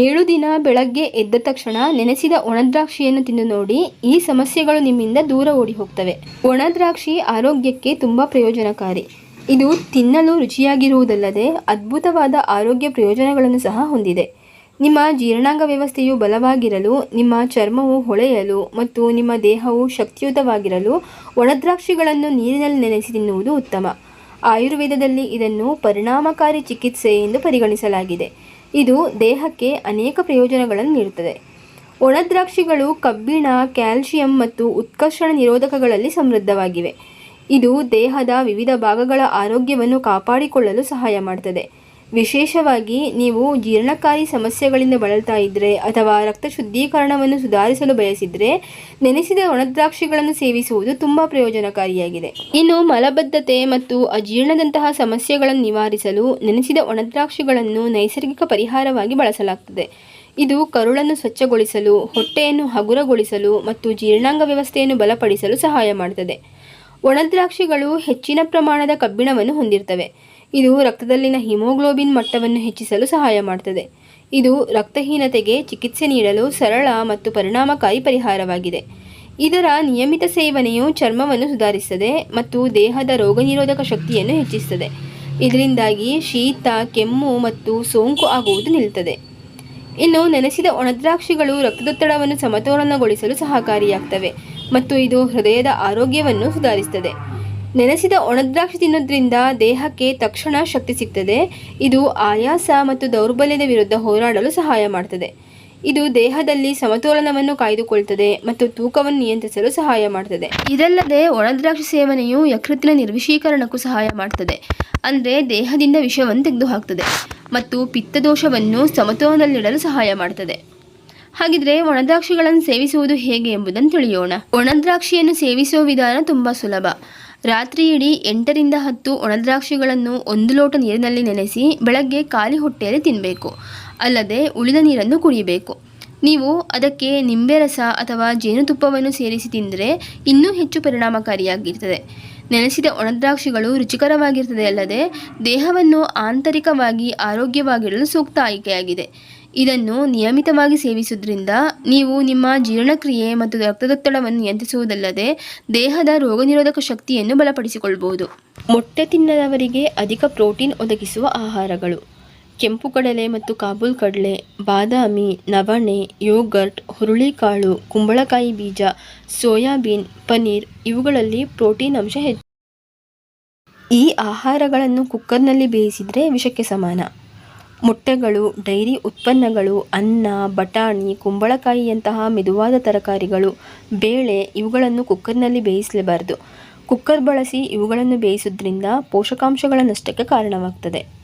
ಏಳು ದಿನ ಬೆಳಗ್ಗೆ ಎದ್ದ ತಕ್ಷಣ ನೆನೆಸಿದ ಒಣದ್ರಾಕ್ಷಿಯನ್ನು ತಿಂದು ನೋಡಿ, ಈ ಸಮಸ್ಯೆಗಳು ನಿಮ್ಮಿಂದ ದೂರ ಓಡಿ ಹೋಗ್ತವೆ. ಒಣದ್ರಾಕ್ಷಿ ಆರೋಗ್ಯಕ್ಕೆ ತುಂಬ ಪ್ರಯೋಜನಕಾರಿ. ಇದು ತಿನ್ನಲು ರುಚಿಯಾಗಿರುವುದಲ್ಲದೆ ಅದ್ಭುತವಾದ ಆರೋಗ್ಯ ಪ್ರಯೋಜನಗಳನ್ನು ಸಹ ಹೊಂದಿದೆ. ನಿಮ್ಮ ಜೀರ್ಣಾಂಗ ವ್ಯವಸ್ಥೆಯು ಬಲವಾಗಿರಲು, ನಿಮ್ಮ ಚರ್ಮವು ಹೊಳೆಯಲು ಮತ್ತು ನಿಮ್ಮ ದೇಹವು ಶಕ್ತಿಯುತವಾಗಿರಲು ಒಣದ್ರಾಕ್ಷಿಗಳನ್ನು ನೀರಿನಲ್ಲಿ ನೆನೆಸಿ ತಿನ್ನುವುದು ಉತ್ತಮ. ಆಯುರ್ವೇದದಲ್ಲಿ ಇದನ್ನು ಪರಿಣಾಮಕಾರಿ ಚಿಕಿತ್ಸೆ ಎಂದು ಪರಿಗಣಿಸಲಾಗಿದೆ. ಇದು ದೇಹಕ್ಕೆ ಅನೇಕ ಪ್ರಯೋಜನಗಳನ್ನು ನೀಡುತ್ತದೆ. ಒಣದ್ರಾಕ್ಷಿಗಳು ಕಬ್ಬಿಣ ಕ್ಯಾಲ್ಸಿಯಂ ಮತ್ತು ಉತ್ಕರ್ಷಣ ನಿರೋಧಕಗಳಲ್ಲಿ ಸಮೃದ್ಧವಾಗಿವೆ. ಇದು ದೇಹದ ವಿವಿಧ ಭಾಗಗಳ ಆರೋಗ್ಯವನ್ನು ಕಾಪಾಡಿಕೊಳ್ಳಲು ಸಹಾಯ ಮಾಡುತ್ತದೆ ವಿಶೇಷವಾಗಿ ನೀವು ಜೀರ್ಣಕಾರಿ ಸಮಸ್ಯೆಗಳಿಂದ ಬಳಲ್ತಾ ಇದ್ದರೆ ಅಥವಾ ರಕ್ತ ಶುದ್ಧೀಕರಣವನ್ನು ಸುಧಾರಿಸಲು ಬಯಸಿದರೆ ನೆನೆಸಿದ ಒಣದ್ರಾಕ್ಷಿಗಳನ್ನು ಸೇವಿಸುವುದು ತುಂಬ ಪ್ರಯೋಜನಕಾರಿಯಾಗಿದೆ. ಇನ್ನು ಮಲಬದ್ಧತೆ ಮತ್ತು ಅಜೀರ್ಣದಂತಹ ಸಮಸ್ಯೆಗಳನ್ನು ನಿವಾರಿಸಲು ನೆನೆಸಿದ ಒಣದ್ರಾಕ್ಷಿಗಳನ್ನು ನೈಸರ್ಗಿಕ ಪರಿಹಾರವಾಗಿ ಬಳಸಲಾಗ್ತದೆ. ಇದು ಕರುಳನ್ನು ಸ್ವಚ್ಛಗೊಳಿಸಲು, ಹೊಟ್ಟೆಯನ್ನು ಹಗುರಗೊಳಿಸಲು ಮತ್ತು ಜೀರ್ಣಾಂಗ ವ್ಯವಸ್ಥೆಯನ್ನು ಬಲಪಡಿಸಲು ಸಹಾಯ ಮಾಡುತ್ತದೆ ಒಣದ್ರಾಕ್ಷಿಗಳು ಹೆಚ್ಚಿನ ಪ್ರಮಾಣದ ಕಬ್ಬಿಣವನ್ನು ಹೊಂದಿರ್ತವೆ. ಇದು ರಕ್ತದಲ್ಲಿನ ಹಿಮೋಗ್ಲೋಬಿನ್ ಮಟ್ಟವನ್ನು ಹೆಚ್ಚಿಸಲು ಸಹಾಯ ಮಾಡುತ್ತದೆ ಇದು ರಕ್ತಹೀನತೆಗೆ ಚಿಕಿತ್ಸೆ ನೀಡಲು ಸರಳ ಮತ್ತು ಪರಿಣಾಮಕಾರಿ ಪರಿಹಾರವಾಗಿದೆ. ಇದರ ನಿಯಮಿತ ಸೇವನೆಯು ಚರ್ಮವನ್ನು ಸುಧಾರಿಸುತ್ತದೆ ಮತ್ತು ದೇಹದ ರೋಗನಿರೋಧಕ ಶಕ್ತಿಯನ್ನು ಹೆಚ್ಚಿಸುತ್ತದೆ ಇದರಿಂದಾಗಿ ಶೀತ, ಕೆಮ್ಮು ಮತ್ತು ಸೋಂಕು ಆಗುವುದು ನಿಲ್ಲುತ್ತದೆ ಇನ್ನು ನೆನೆಸಿದ ಒಣದ್ರಾಕ್ಷಿಗಳು ರಕ್ತದೊತ್ತಡವನ್ನು ಸಮತೋಲನಗೊಳಿಸಲು ಸಹಕಾರಿಯಾಗ್ತವೆ ಮತ್ತು ಇದು ಹೃದಯದ ಆರೋಗ್ಯವನ್ನು ಸುಧಾರಿಸುತ್ತದೆ ನೆನೆಸಿದ ಒಣದ್ರಾಕ್ಷಿ ತಿನ್ನೋದ್ರಿಂದ ದೇಹಕ್ಕೆ ತಕ್ಷಣ ಶಕ್ತಿ ಸಿಗ್ತದೆ. ಇದು ಆಯಾಸ ಮತ್ತು ದೌರ್ಬಲ್ಯದ ವಿರುದ್ಧ ಹೋರಾಡಲು ಸಹಾಯ ಮಾಡ್ತದೆ. ಇದು ದೇಹದಲ್ಲಿ ಸಮತೋಲನವನ್ನು ಕಾಯ್ದುಕೊಳ್ತದೆ ಮತ್ತು ತೂಕವನ್ನು ನಿಯಂತ್ರಿಸಲು ಸಹಾಯ ಮಾಡ್ತದೆ. ಇದಲ್ಲದೆ ಒಣದ್ರಾಕ್ಷಿ ಸೇವನೆಯು ಯಕೃತ್ತಿನ ನಿರ್ವಿಷೀಕರಣಕ್ಕೂ ಸಹಾಯ ಮಾಡ್ತದೆ. ಅಂದರೆ ದೇಹದಿಂದ ವಿಷವನ್ನು ತೆಗೆದುಹಾಕ್ತದೆ ಮತ್ತು ಪಿತ್ತದೋಷವನ್ನು ಸಮತೋಲನದಲ್ಲಿಡಲು ಸಹಾಯ ಮಾಡ್ತದೆ. ಹಾಗಿದ್ರೆ ಒಣದ್ರಾಕ್ಷಿಗಳನ್ನು ಸೇವಿಸುವುದು ಹೇಗೆ ಎಂಬುದನ್ನು ತಿಳಿಯೋಣ. ಒಣದ್ರಾಕ್ಷಿಯನ್ನು ಸೇವಿಸುವ ವಿಧಾನ ತುಂಬ ಸುಲಭ. ರಾತ್ರಿ ಇಡೀ ಎಂಟರಿಂದ ಹತ್ತು ಒಣದ್ರಾಕ್ಷಿಗಳನ್ನು ಒಂದು ಲೋಟ ನೀರಿನಲ್ಲಿ ನೆನೆಸಿ ಬೆಳಗ್ಗೆ ಖಾಲಿ ಹೊಟ್ಟೆಯಲ್ಲಿ ತಿನ್ನಬೇಕು ಅಲ್ಲದೆ ಉಳಿದ ನೀರನ್ನು ಕುಡಿಯಬೇಕು ನೀವು ಅದಕ್ಕೆ ನಿಂಬೆ ರಸ ಅಥವಾ ಜೇನುತುಪ್ಪವನ್ನು ಸೇರಿಸಿ ತಿಂದರೆ ಇನ್ನೂ ಹೆಚ್ಚು ಪರಿಣಾಮಕಾರಿಯಾಗಿರ್ತದೆ. ನೆನೆಸಿದ ಒಣದ್ರಾಕ್ಷಿಗಳು ರುಚಿಕರವಾಗಿರ್ತದೆ ಅಲ್ಲದೆ ದೇಹವನ್ನು ಆಂತರಿಕವಾಗಿ ಆರೋಗ್ಯವಾಗಿಡಲು ಸೂಕ್ತ ಆಯ್ಕೆಯಾಗಿದೆ. ಇದನ್ನು ನಿಯಮಿತವಾಗಿ ಸೇವಿಸುವುದರಿಂದ ನೀವು ನಿಮ್ಮ ಜೀರ್ಣಕ್ರಿಯೆ ಮತ್ತು ರಕ್ತದೊತ್ತಡವನ್ನು ನಿಯಂತ್ರಿಸುವುದಲ್ಲದೆ ದೇಹದ ರೋಗನಿರೋಧಕ ಶಕ್ತಿಯನ್ನು ಬಲಪಡಿಸಿಕೊಳ್ಳಬಹುದು ಮೊಟ್ಟೆ ತಿನ್ನದವರಿಗೆ ಅಧಿಕ ಪ್ರೋಟೀನ್ ಒದಗಿಸುವ ಆಹಾರಗಳು. ಕೆಂಪು ಕಡಲೆ ಮತ್ತು ಕಾಬೂಲ್ ಕಡಲೆ, ಬಾದಾಮಿ, ನವಣೆ, ಯೋಗರ್ಟ್, ಹುರುಳಿಕಾಳು, ಕುಂಬಳಕಾಯಿ ಬೀಜ, ಸೋಯಾಬೀನ್ ಪನ್ನೀರ್ ಇವುಗಳಲ್ಲಿ ಪ್ರೋಟೀನ್ ಅಂಶ ಹೆಚ್ಚು. ಈ ಆಹಾರಗಳನ್ನು ಕುಕ್ಕರ್ನಲ್ಲಿ ಬೇಯಿಸಿದರೆ ವಿಷಕ್ಕೆ ಸಮಾನ. ಮೊಟ್ಟೆಗಳು, ಡೈರಿ ಉತ್ಪನ್ನಗಳು, ಅನ್ನ, ಬಟಾಣಿ, ಕುಂಬಳಕಾಯಿಯಂತಹ ಮೆದುವಾದ ತರಕಾರಿಗಳು, ಬೇಳೆ ಇವುಗಳನ್ನು ಕುಕ್ಕರ್ನಲ್ಲಿ ಬೇಯಿಸಲೇಬಾರದು. ಕುಕ್ಕರ್ ಬಳಸಿ ಇವುಗಳನ್ನು ಬೇಯಿಸೋದ್ರಿಂದ ಪೋಷಕಾಂಶಗಳ ನಷ್ಟಕ್ಕೆ ಕಾರಣವಾಗ್ತದೆ.